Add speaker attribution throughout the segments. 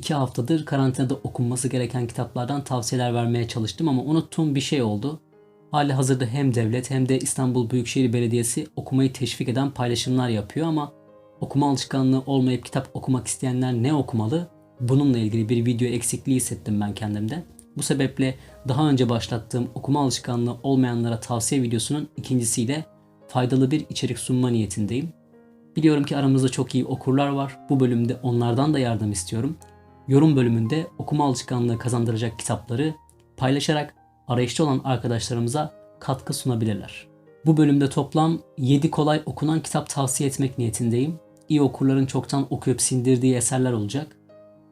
Speaker 1: iki haftadır karantinada okunması gereken kitaplardan tavsiyeler vermeye çalıştım ama unuttuğum bir şey oldu. Hali hazırda hem devlet hem de İstanbul Büyükşehir Belediyesi okumayı teşvik eden paylaşımlar yapıyor ama okuma alışkanlığı olmayıp kitap okumak isteyenler ne okumalı? Bununla ilgili bir video eksikliği hissettim ben kendimde. Bu sebeple daha önce başlattığım okuma alışkanlığı olmayanlara tavsiye videosunun ikincisiyle faydalı bir içerik sunma niyetindeyim. Biliyorum ki aramızda çok iyi okurlar var. Bu bölümde onlardan da yardım istiyorum. Yorum bölümünde okuma alışkanlığı kazandıracak kitapları paylaşarak arayışta olan arkadaşlarımıza katkı sunabilirler. Bu bölümde toplam 7 kolay okunan kitap tavsiye etmek niyetindeyim. İyi okurların çoktan okuyup sindirdiği eserler olacak.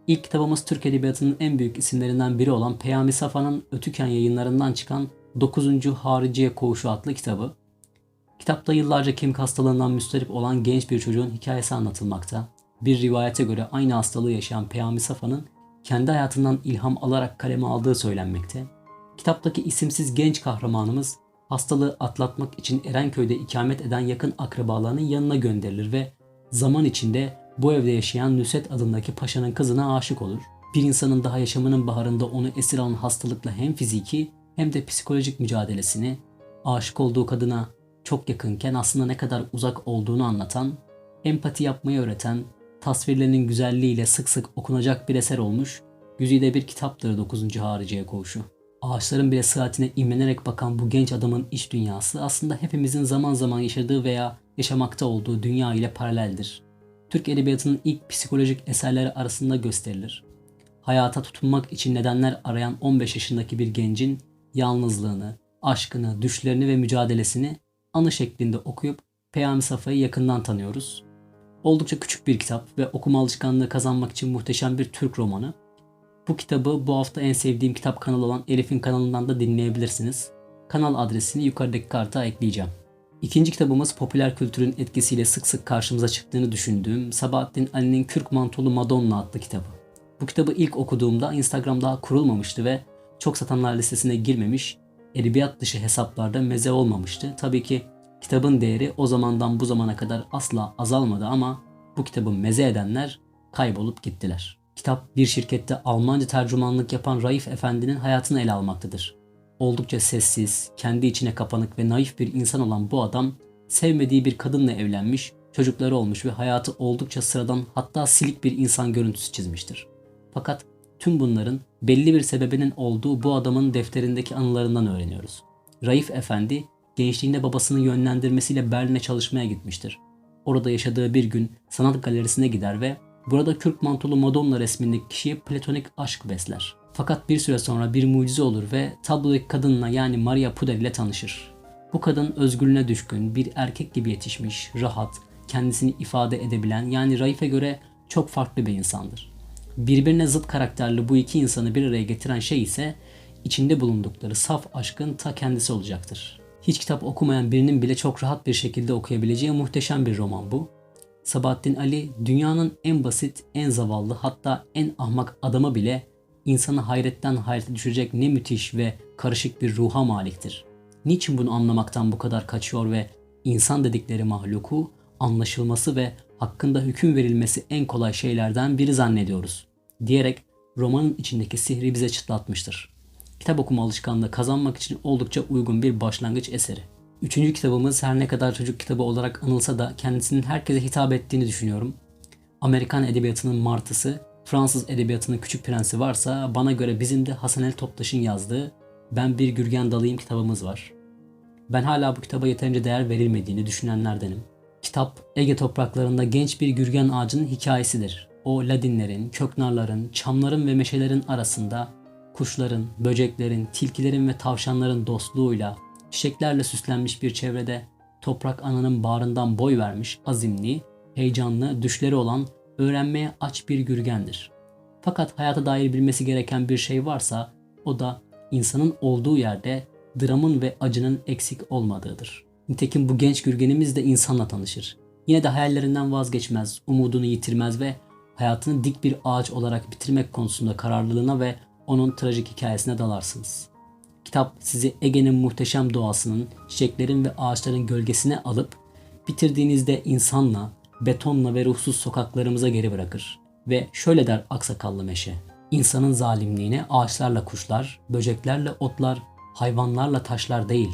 Speaker 1: İlk kitabımız Türk Edebiyatı'nın en büyük isimlerinden biri olan Peyami Safa'nın Ötüken yayınlarından çıkan 9. Hariciye Koğuşu adlı kitabı. Kitapta yıllarca kemik hastalığından müsterip olan genç bir çocuğun hikayesi anlatılmakta. Bir rivayete göre aynı hastalığı yaşayan Peyami Safa'nın kendi hayatından ilham alarak kaleme aldığı söylenmekte. Kitaptaki isimsiz genç kahramanımız hastalığı atlatmak için Erenköy'de ikamet eden yakın akrabalarının yanına gönderilir ve zaman içinde bu evde yaşayan Nusret adındaki paşanın kızına aşık olur. Bir insanın daha yaşamının baharında onu esir alan hastalıkla hem fiziki hem de psikolojik mücadelesini, aşık olduğu kadına çok yakınken aslında ne kadar uzak olduğunu anlatan, empati yapmayı öğreten, tasvirlerinin güzelliğiyle sık sık okunacak bir eser olmuş, güzide bir kitaptır 9. Hariciye Koğuşu. Ağaçların bile saatine imlenerek bakan bu genç adamın iç dünyası aslında hepimizin zaman zaman yaşadığı veya yaşamakta olduğu dünya ile paraleldir. Türk Edebiyatı'nın ilk psikolojik eserleri arasında gösterilir. Hayata tutunmak için nedenler arayan 15 yaşındaki bir gencin yalnızlığını, aşkını, düşlerini ve mücadelesini anı şeklinde okuyup Peyami Safa'yı yakından tanıyoruz. Oldukça küçük bir kitap ve okuma alışkanlığı kazanmak için muhteşem bir Türk romanı. Bu kitabı bu hafta en sevdiğim kitap kanalı olan Elif'in kanalından da dinleyebilirsiniz. Kanal adresini yukarıdaki karta ekleyeceğim. İkinci kitabımız popüler kültürün etkisiyle sık sık karşımıza çıktığını düşündüğüm Sabahattin Ali'nin Kürk Mantolu Madonna adlı kitabı. Bu kitabı ilk okuduğumda Instagram daha kurulmamıştı ve çok satanlar listesine girmemiş, edebiyat dışı hesaplarda meze olmamıştı. Tabii ki kitabın değeri o zamandan bu zamana kadar asla azalmadı ama bu kitabı meze edenler kaybolup gittiler. Kitap bir şirkette Almanca tercümanlık yapan Raif Efendi'nin hayatını ele almaktadır. Oldukça sessiz, kendi içine kapanık ve naif bir insan olan bu adam sevmediği bir kadınla evlenmiş, çocukları olmuş ve hayatı oldukça sıradan hatta silik bir insan görüntüsü çizmiştir. Fakat tüm bunların belli bir sebebinin olduğu bu adamın defterindeki anılarından öğreniyoruz. Raif Efendi gençliğinde babasının yönlendirmesiyle Berlin'e çalışmaya gitmiştir. Orada yaşadığı bir gün sanat galerisine gider ve burada kürk mantolu Madonna resmindeki kişiye platonik aşk besler. Fakat bir süre sonra bir mucize olur ve tablodaki kadınla yani Maria Puder ile tanışır. Bu kadın özgürlüğüne düşkün, bir erkek gibi yetişmiş, rahat, kendisini ifade edebilen yani Raif'e göre çok farklı bir insandır. Birbirine zıt karakterli bu iki insanı bir araya getiren şey ise içinde bulundukları saf aşkın ta kendisi olacaktır. Hiç kitap okumayan birinin bile çok rahat bir şekilde okuyabileceği muhteşem bir roman bu. Sabahattin Ali dünyanın en basit, en zavallı hatta en ahmak adamı bile insanı hayretten hayrete düşürecek ne müthiş ve karışık bir ruha maliktir. Niçin bunu anlamaktan bu kadar kaçıyor ve insan dedikleri mahluku anlaşılması ve hakkında hüküm verilmesi en kolay şeylerden biri zannediyoruz diyerek romanın içindeki sihri bize çıtlatmıştır. Kitap okuma alışkanlığı kazanmak için oldukça uygun bir başlangıç eseri. Üçüncü kitabımız her ne kadar çocuk kitabı olarak anılsa da kendisinin herkese hitap ettiğini düşünüyorum. Amerikan edebiyatının martısı, Fransız edebiyatının küçük prensi varsa bana göre bizim de Hasan el Toptaş'ın yazdığı Ben Bir Gürgen Dalıyım kitabımız var. Ben hala bu kitaba yeterince değer verilmediğini düşünenlerdenim. Kitap Ege topraklarında genç bir gürgen ağacının hikayesidir. O ladinlerin, köknarların, çamların ve meşelerin arasında kuşların, böceklerin, tilkilerin ve tavşanların dostluğuyla çiçeklerle süslenmiş bir çevrede toprak ananın bağrından boy vermiş azimli, heyecanlı, düşleri olan öğrenmeye aç bir gürgendir. Fakat hayata dair bilmesi gereken bir şey varsa o da insanın olduğu yerde dramın ve acının eksik olmadığıdır. Nitekim bu genç gürgenimiz de insanla tanışır. Yine de hayallerinden vazgeçmez, umudunu yitirmez ve hayatını dik bir ağaç olarak bitirmek konusunda kararlılığına ve onun trajik hikayesine dalarsınız. Kitap sizi Ege'nin muhteşem doğasının, çiçeklerin ve ağaçların gölgesine alıp bitirdiğinizde insanla, betonla ve ruhsuz sokaklarımıza geri bırakır. Ve şöyle der aksakallı meşe. İnsanın zalimliğine ağaçlarla kuşlar, böceklerle otlar, hayvanlarla taşlar değil.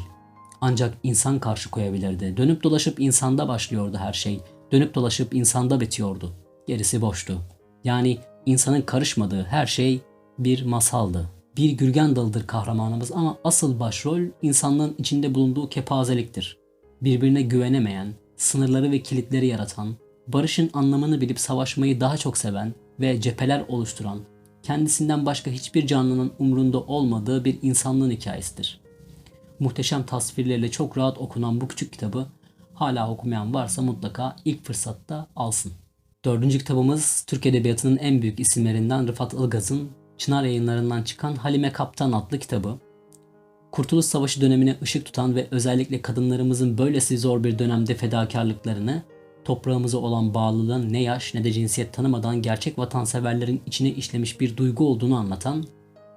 Speaker 1: Ancak insan karşı koyabilirdi. Dönüp dolaşıp insanda başlıyordu her şey. Dönüp dolaşıp insanda bitiyordu. Gerisi boştu. Yani insanın karışmadığı her şey bir masaldı. Bir Gürgen Dalı'dır kahramanımız ama asıl başrol insanlığın içinde bulunduğu kepazeliktir. Birbirine güvenemeyen, sınırları ve kilitleri yaratan, barışın anlamını bilip savaşmayı daha çok seven ve cepheler oluşturan, kendisinden başka hiçbir canlının umrunda olmadığı bir insanlığın hikayesidir. Muhteşem tasvirleriyle çok rahat okunan bu küçük kitabı hala okumayan varsa mutlaka ilk fırsatta alsın. Dördüncü kitabımız Türk Edebiyatı'nın en büyük isimlerinden Rıfat Ilgaz'ın Çınar yayınlarından çıkan Halime Kaptan adlı kitabı. Kurtuluş Savaşı dönemine ışık tutan ve özellikle kadınlarımızın böylesi zor bir dönemde fedakarlıklarını, toprağımıza olan bağlılığın ne yaş ne de cinsiyet tanımadan gerçek vatanseverlerin içine işlemiş bir duygu olduğunu anlatan,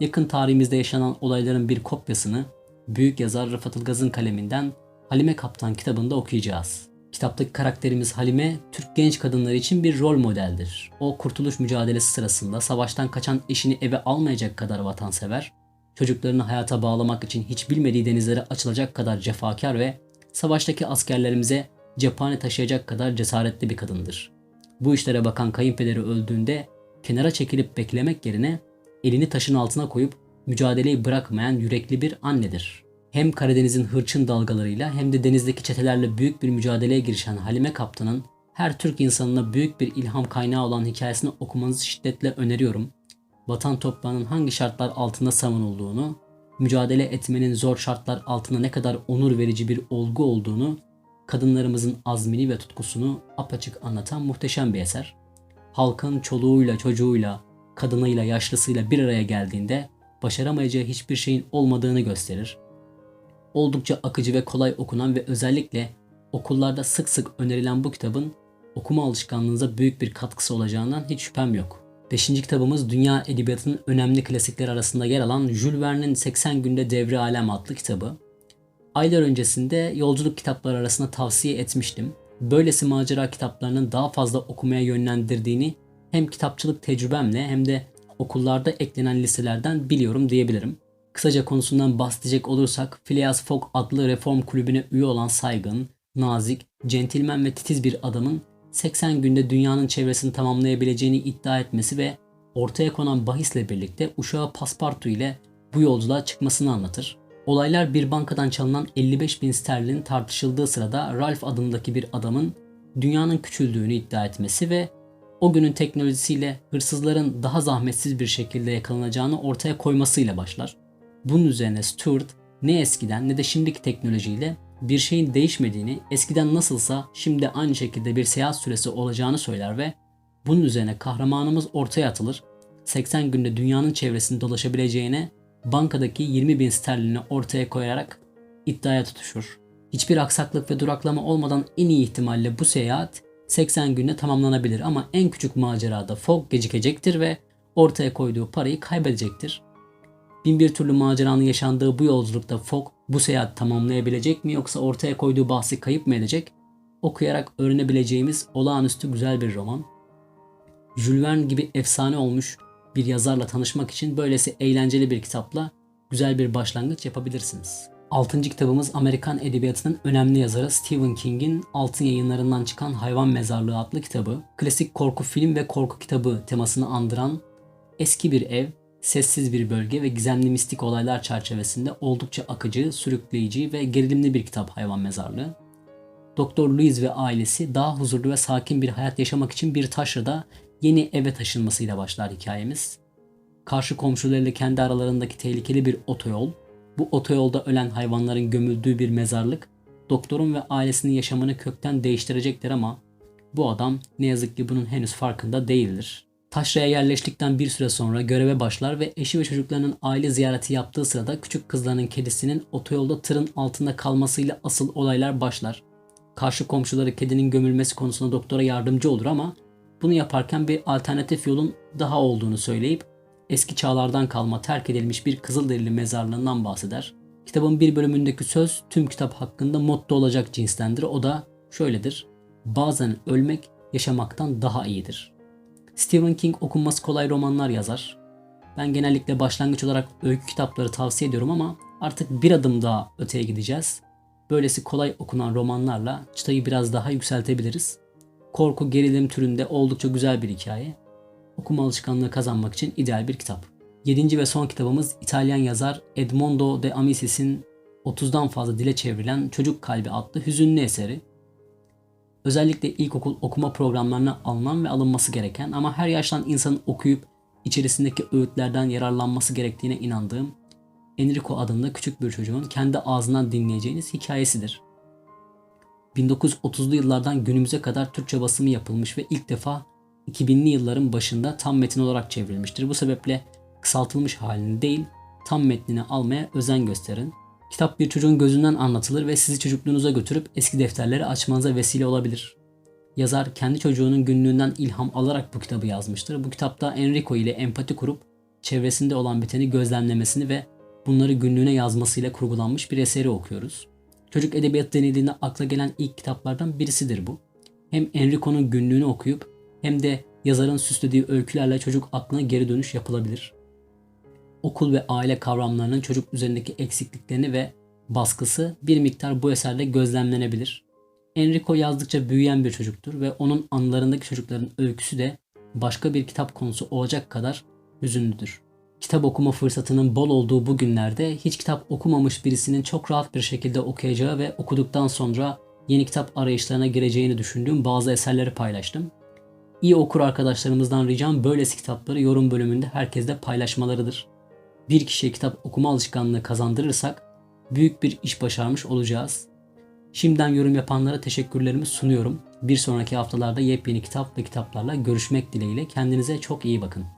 Speaker 1: yakın tarihimizde yaşanan olayların bir kopyasını büyük yazar Rıfat Ilgaz'ın kaleminden Halime Kaptan kitabında okuyacağız. Kitaptaki karakterimiz Halime, Türk genç kadınları için bir rol modeldir. O kurtuluş mücadelesi sırasında savaştan kaçan eşini eve almayacak kadar vatansever, çocuklarını hayata bağlamak için hiç bilmediği denizlere açılacak kadar cefakar ve savaştaki askerlerimize cephane taşıyacak kadar cesaretli bir kadındır. Bu işlere bakan kayınpederi öldüğünde kenara çekilip beklemek yerine elini taşın altına koyup mücadeleyi bırakmayan yürekli bir annedir. Hem Karadeniz'in hırçın dalgalarıyla hem de denizdeki çetelerle büyük bir mücadeleye girişen Halime Kaptan'ın her Türk insanına büyük bir ilham kaynağı olan hikayesini okumanızı şiddetle öneriyorum. Vatan toprağının hangi şartlar altında savunulduğunu, mücadele etmenin zor şartlar altında ne kadar onur verici bir olgu olduğunu, kadınlarımızın azmini ve tutkusunu apaçık anlatan muhteşem bir eser. Halkın çoluğuyla, çocuğuyla, kadınıyla, yaşlısıyla bir araya geldiğinde başaramayacağı hiçbir şeyin olmadığını gösterir oldukça akıcı ve kolay okunan ve özellikle okullarda sık sık önerilen bu kitabın okuma alışkanlığınıza büyük bir katkısı olacağından hiç şüphem yok. Beşinci kitabımız dünya edebiyatının önemli klasikleri arasında yer alan Jules Verne'in 80 Günde Devri Alem adlı kitabı. Aylar öncesinde yolculuk kitapları arasında tavsiye etmiştim. Böylesi macera kitaplarının daha fazla okumaya yönlendirdiğini hem kitapçılık tecrübemle hem de okullarda eklenen liselerden biliyorum diyebilirim. Kısaca konusundan bahsedecek olursak Phileas Fogg adlı reform kulübüne üye olan saygın, nazik, centilmen ve titiz bir adamın 80 günde dünyanın çevresini tamamlayabileceğini iddia etmesi ve ortaya konan bahisle birlikte uşağı paspartu ile bu yolculuğa çıkmasını anlatır. Olaylar bir bankadan çalınan 55 bin sterlin tartışıldığı sırada Ralph adındaki bir adamın dünyanın küçüldüğünü iddia etmesi ve o günün teknolojisiyle hırsızların daha zahmetsiz bir şekilde yakalanacağını ortaya koymasıyla başlar. Bunun üzerine Stuart ne eskiden ne de şimdiki teknolojiyle bir şeyin değişmediğini, eskiden nasılsa şimdi aynı şekilde bir seyahat süresi olacağını söyler ve bunun üzerine kahramanımız ortaya atılır. 80 günde dünyanın çevresini dolaşabileceğine bankadaki 20 bin sterlini ortaya koyarak iddiaya tutuşur. Hiçbir aksaklık ve duraklama olmadan en iyi ihtimalle bu seyahat 80 günde tamamlanabilir ama en küçük macerada Fogg gecikecektir ve ortaya koyduğu parayı kaybedecektir. Bin bir türlü maceranın yaşandığı bu yolculukta Fogg bu seyahat tamamlayabilecek mi yoksa ortaya koyduğu bahsi kayıp mı edecek? Okuyarak öğrenebileceğimiz olağanüstü güzel bir roman. Jules Verne gibi efsane olmuş bir yazarla tanışmak için böylesi eğlenceli bir kitapla güzel bir başlangıç yapabilirsiniz. Altıncı kitabımız Amerikan Edebiyatı'nın önemli yazarı Stephen King'in Altın Yayınlarından çıkan Hayvan Mezarlığı adlı kitabı. Klasik korku film ve korku kitabı temasını andıran eski bir ev, sessiz bir bölge ve gizemli mistik olaylar çerçevesinde oldukça akıcı, sürükleyici ve gerilimli bir kitap Hayvan Mezarlığı. Doktor Louise ve ailesi daha huzurlu ve sakin bir hayat yaşamak için bir taşrada yeni eve taşınmasıyla başlar hikayemiz. Karşı komşularıyla kendi aralarındaki tehlikeli bir otoyol, bu otoyolda ölen hayvanların gömüldüğü bir mezarlık, doktorun ve ailesinin yaşamını kökten değiştirecektir ama bu adam ne yazık ki bunun henüz farkında değildir. Taşra'ya yerleştikten bir süre sonra göreve başlar ve eşi ve çocuklarının aile ziyareti yaptığı sırada küçük kızlarının kedisinin otoyolda tırın altında kalmasıyla asıl olaylar başlar. Karşı komşuları kedinin gömülmesi konusunda doktora yardımcı olur ama bunu yaparken bir alternatif yolun daha olduğunu söyleyip eski çağlardan kalma terk edilmiş bir Kızılderili mezarlığından bahseder. Kitabın bir bölümündeki söz tüm kitap hakkında motto olacak cinstendir. O da şöyledir. Bazen ölmek yaşamaktan daha iyidir. Stephen King okunması kolay romanlar yazar. Ben genellikle başlangıç olarak öykü kitapları tavsiye ediyorum ama artık bir adım daha öteye gideceğiz. Böylesi kolay okunan romanlarla çıtayı biraz daha yükseltebiliriz. Korku gerilim türünde oldukça güzel bir hikaye. Okuma alışkanlığı kazanmak için ideal bir kitap. Yedinci ve son kitabımız İtalyan yazar Edmondo de Amisis'in 30'dan fazla dile çevrilen Çocuk Kalbi adlı hüzünlü eseri. Özellikle ilkokul okuma programlarına alınan ve alınması gereken ama her yaştan insanın okuyup içerisindeki öğütlerden yararlanması gerektiğine inandığım Enrico adında küçük bir çocuğun kendi ağzından dinleyeceğiniz hikayesidir. 1930'lu yıllardan günümüze kadar Türkçe basımı yapılmış ve ilk defa 2000'li yılların başında tam metin olarak çevrilmiştir. Bu sebeple kısaltılmış halini değil, tam metnini almaya özen gösterin. Kitap bir çocuğun gözünden anlatılır ve sizi çocukluğunuza götürüp eski defterleri açmanıza vesile olabilir. Yazar kendi çocuğunun günlüğünden ilham alarak bu kitabı yazmıştır. Bu kitapta Enrico ile empati kurup çevresinde olan biteni gözlemlemesini ve bunları günlüğüne yazmasıyla kurgulanmış bir eseri okuyoruz. Çocuk edebiyat denildiğinde akla gelen ilk kitaplardan birisidir bu. Hem Enrico'nun günlüğünü okuyup hem de yazarın süslediği öykülerle çocuk aklına geri dönüş yapılabilir. Okul ve aile kavramlarının çocuk üzerindeki eksikliklerini ve baskısı bir miktar bu eserde gözlemlenebilir. Enrico yazdıkça büyüyen bir çocuktur ve onun anılarındaki çocukların öyküsü de başka bir kitap konusu olacak kadar hüzünlüdür. Kitap okuma fırsatının bol olduğu bu günlerde hiç kitap okumamış birisinin çok rahat bir şekilde okuyacağı ve okuduktan sonra yeni kitap arayışlarına gireceğini düşündüğüm bazı eserleri paylaştım. İyi okur arkadaşlarımızdan ricam böylesi kitapları yorum bölümünde herkesle paylaşmalarıdır. Bir kişiye kitap okuma alışkanlığı kazandırırsak büyük bir iş başarmış olacağız. Şimdiden yorum yapanlara teşekkürlerimi sunuyorum. Bir sonraki haftalarda yepyeni kitap ve kitaplarla görüşmek dileğiyle kendinize çok iyi bakın.